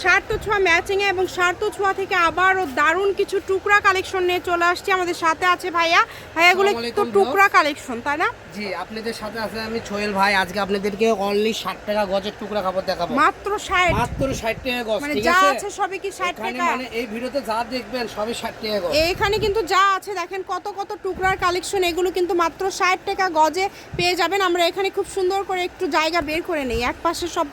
Shirt তো ছোঁয়া matching এ এবং শার্ট তো ছোঁয়া থেকে আবারও দারুণ কিছু টুকরা কালেকশন নিয়ে চলে আসছি আমাদের সাথে আছে ভাইয়া। ভাইয়াগুলো আসসালামু তো টুকরা কালেকশন তাই না? জি আপনাদের সাথে আছে আমি সোহেল ভাই। আজকে আপনাদেরকে অনলি ষাট টাকা গজের টুকরা কাপড় দেখাবো। মাত্র ষাট। মাত্র ষাট টাকা গজ মানে যা আছে? সবই কি ষাট টাকা? মানে এই ভিডিওতে যা দেখবেন সবই ষাট টাকা গজ। এখানে কিন্তু যা আছে দেখেন কত কত টুকরার কালেকশন এগুলো কিন্তু মাত্র ষাট টাকা গজে পেয়ে যাবেন। আমরা এখানে খুব সুন্দর করে একটু জায়গা বের করে নেই। এক পাশে সব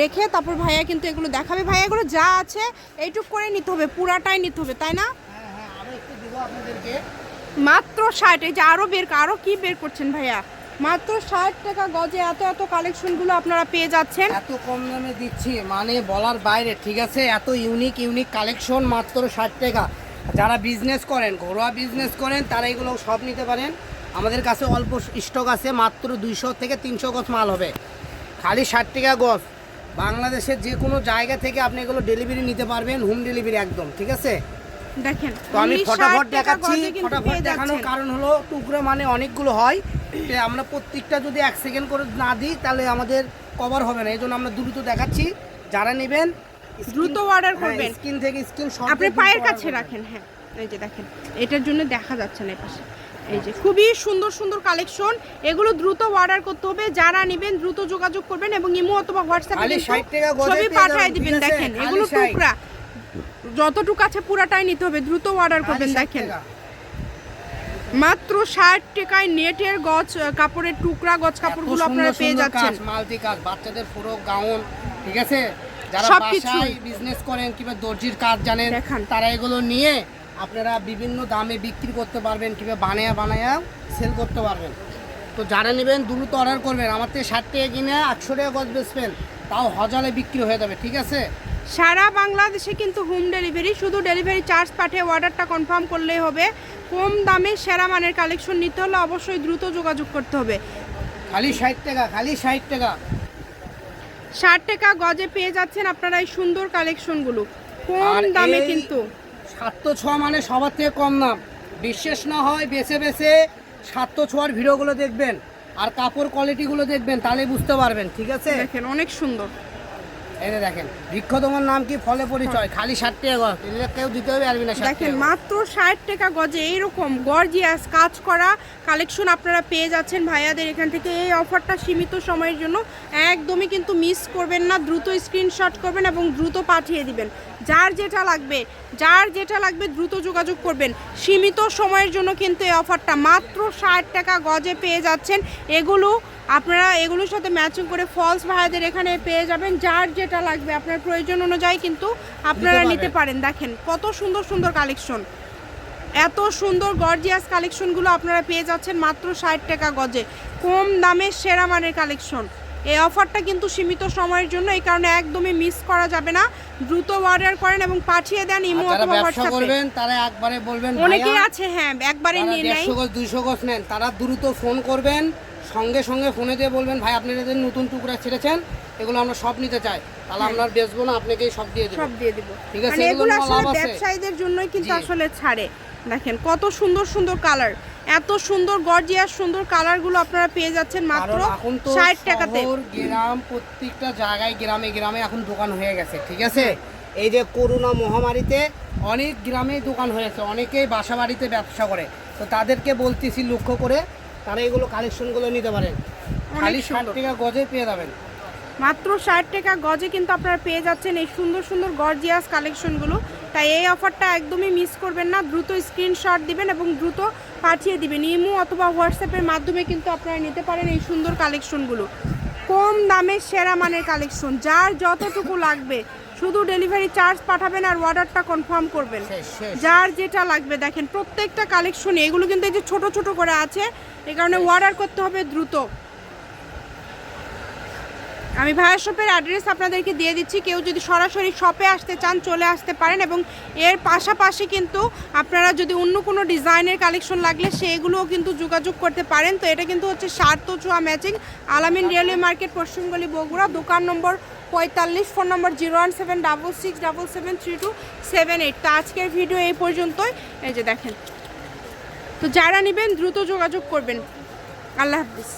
রেখে তারপর ভাইয়া কিন্তু এগুলো দেখাবে। ভাইয়া এগুলো যা আছে এইটুক করে নিতে হবে পুরাটাই নিতে হবে তাই না? হ্যাঁ হ্যাঁ একটু দিব আপনাদেরকে। মাত্র ষাট এই যে আরও বের আরও কি বের করছেন ভাইয়া? মাত্র ষাট টাকা গজে এত এত কালেকশনগুলো আপনারা পেয়ে যাচ্ছেন। এত কম দামে দিচ্ছি মানে বলার বাইরে ঠিক আছে? এত ইউনিক ইউনিক কালেকশন মাত্র ষাট টাকা। যারা বিজনেস করেন ঘরোয়া বিজনেস করেন তারা এগুলো সব নিতে পারেন। আমাদের কাছে অল্প স্টক আছে মাত্র দুইশো থেকে তিনশো গজ মাল হবে। খালি ষাট টাকা গজ। বাংলাদেশের যে কোনো জায়গা থেকে আপনি এগুলো ডেলিভারি নিতে পারবেন হোম ডেলিভারি একদম ঠিক আছে? দেখেন তো আমি only 60 ফটাফট দেখাচ্ছি ফটাফট দেখানোর কারণ হলো টুকরো মানে অনেকগুলো হয়। আমরা প্রত্যেকটা যদি এক সেকেন্ড করে না দিই তাহলে আমাদের কভার হবে না। এই জন্য আমরা দ্রুত দেখাচ্ছি। যারা নেবেন দ্রুত অর্ডার করবেন। স্ক্রিন থেকে স্ক্রিন আপনি পায়ের কাছে রাখেন হ্যাঁ এই যে দেখেন এটার জন্য দেখা যাচ্ছে না এই পাশে। এই যে খুবই সুন্দর সুন্দর কালেকশন এগুলো দ্রুত অর্ডার করতে হবে। যারা নেবেন দ্রুত যোগাযোগ করবেন এবং ইমো অথবা হোয়াটসঅ্যাপে খালি 60 টাকা গজে ছবি পাঠিয়ে দিবেন দেখেন এগুলো টুকরা। যতটুকু আছে পুরাটাই নিতে হবে দ্রুত অর্ডার করবেন দেখেন। মাত্র ষাট টাকায় নেটের গজ কাপড়ের টুকরা গজ কাপড়গুলো আপনারা পেয়ে যাচ্ছেন। মাল্টি কাজ বাচ্চাদের পুরো গাউন ঠিক আছে? যারা। বাসায় বিজনেস করেন কিংবা দর্জির কাজ জানেন তারা এগুলো নিয়ে আপনারা বিভিন্ন দামে বিক্রি করতে পারবেন কিংবা বানায়া বানায়া সেল করতে পারবেন। তো যারা নেবেন দ্রুত অর্ডার করবেন। আমার থেকে ষাট টাকা কিনে আটশো টাকা গজ বেচবেন। তাও হজালে বিক্রি হয়ে যাবে ঠিক আছে? সারা বাংলাদেশে কিন্তু হোম ডেলিভারি শুধু ডেলিভারি চার্জ পাঠিয়ে অর্ডারটা কনফার্ম করলেই হবে। কম দামে সেরা মানের কালেকশন নিতে হলে অবশ্যই দ্রুত যোগাযোগ করতে হবে। খালি ষাট টাকা খালি ষাট টাকা। ষাট টাকা গজে পেয়ে যাচ্ছেন আপনারা এই সুন্দর কালেকশনগুলো কম দামে এই সাতশো ছোঁয়া মানে সবার থেকে কম নাম বিশ্বাস না হয় বেছে বেছে সাত্য ছোঁয়ার ভিডিওগুলো দেখবেন, আর কাপড় কোয়ালিটিগুলো দেখবেন, তাহলে বুঝতে পারবেন, ঠিক আছে? দেখেন, অনেক সুন্দর। এই যে দেখেন বৃক্ষ তোমার নাম কি? ফলে পরিচয়। খালি ষাট টাকা গজ। এগুলো কেউ দিতে হবে পারবি না দেখেন মাত্র ষাট টাকা গজে এইরকম গর্জিয়াস কাজ করা কালেকশন আপনারা পেয়ে যাচ্ছেন ভাইয়াদের এখান থেকে। এই অফারটা সীমিত সময়ের জন্য একদমই কিন্তু মিস করবেন না দ্রুত স্ক্রিনশট করবেন এবং দ্রুত পাঠিয়ে দিবেন। যার যেটা লাগবে যার যেটা লাগবে দ্রুত যোগাযোগ করবেন। সীমিত সময়ের জন্য কিন্তু এই অফারটা মাত্র ষাট টাকা গজে পেয়ে যাচ্ছেন। এগুলো আপনারা এগুলোর সাথে ম্যাচিং করে ফলস ভাইয়াদের এখানে পেয়ে যাবেন যার যেটা লাগবে আপনার প্রয়োজন অনুযায়ী কিন্তু আপনারা নিতে পারেন। দেখেন কত সুন্দর সুন্দর কালেকশন এত সুন্দর গর্জিয়াস কালেকশনগুলো আপনারা পেয়ে যাচ্ছেন মাত্র ষাট টাকা গজে। কম দামে সেরা মানের কালেকশন এই অফারটা কিন্তু সীমিত সময়ের জন্য এই কারণে একদমই মিস করা যাবে না। দ্রুত অর্ডার করেন এবং পাঠিয়ে দেন ইমো অথবা হোয়াটসঅ্যাপে করবেন তারা একবারে বলবেন অনেকেই আছে হ্যাঁ একবারে নিয়ে নেয়। দেড়শো গজ দুইশো গজ নেন তারা দ্রুত ফোন করবেন। সঙ্গে সঙ্গে ফোনে দিয়ে বলবেন ভাই আপনি এদের নতুন টুকরা ছেড়েছেন এগুলো আমরা সব নিতে চাই। তাহলে আমরা আর বেচবো না আপনাকেই সব দিয়ে দেবো। সব দিয়ে দিব। ঠিক আছে, মানে এগুলো আসলে ব্যবসায়ীদের জন্যই কিন্তু আসলে ছাড়ে। দেখেন কত সুন্দর সুন্দর কালার এত সুন্দর গর্জিয়াস সুন্দর কালারগুলো আপনারা পেয়ে যাচ্ছেন মাত্র ষাট টাকাতে। গ্রাম প্রত্যেকটা জায়গায় গ্রামে গ্রামে এখন দোকান হয়ে গেছে ঠিক আছে? এই যে করোনা মহামারীতে অনেক গ্রামে দোকান হয়েছে অনেকেই বাসা বাড়িতে ব্যবসা করে। তো তাদেরকে বলতেছি লক্ষ্য করে তারা এগুলো কালেকশনগুলো নিতে পারেন। খালি ষাট টাকা গজে পেয়ে যাবেন। মাত্র ষাট টাকা গজে কিন্তু আপনারা পেয়ে যাচ্ছেন এই সুন্দর সুন্দর গর্জিয়াস কালেকশনগুলো তাই এই অফারটা একদমই মিস করবেন না। দ্রুত স্ক্রিনশট দিবেন এবং দ্রুত পাঠিয়ে দিবেন। ইমো অথবা হোয়াটসঅ্যাপের মাধ্যমে কিন্তু আপনারা নিতে পারেন এই সুন্দর কালেকশনগুলো কম দামে সেরা মানের কালেকশন যার যতটুকু লাগবে শুধু ডেলিভারি চার্জ পাঠাবেন আর অর্ডারটা কনফার্ম করবেন। যার যেটা লাগবে দেখেন প্রত্যেকটা কালেকশনে এগুলো কিন্তু এই যে ছোট ছোট করে আছে এই কারণে অর্ডার করতে হবে দ্রুত। আমি ভাইয়া শপের অ্যাড্রেস আপনাদেরকে দিয়ে দিচ্ছি। কেউ যদি সরাসরি শপে আসতে চান চলে আসতে পারেন এবং এর পাশাপাশি কিন্তু আপনারা যদি অন্য কোনো ডিজাইনের কালেকশন লাগলে সেগুলোও কিন্তু যোগাযোগ করতে পারেন। তো এটা কিন্তু হচ্ছে সার্থ চুয়া ম্যাচিং আলামিন রেলওয়ে মার্কেট পশ্চিমগলি বগুড়া দোকান নম্বর পঁয়তাল্লিশ, phone number zero one seven double six double seven three two seven eight. তো আজকের ভিডিও এই পর্যন্তই। এই যে দেখেন। তো যারা নেবেন দ্রুত যোগাযোগ করবেন। আল্লাহ হাফিজ।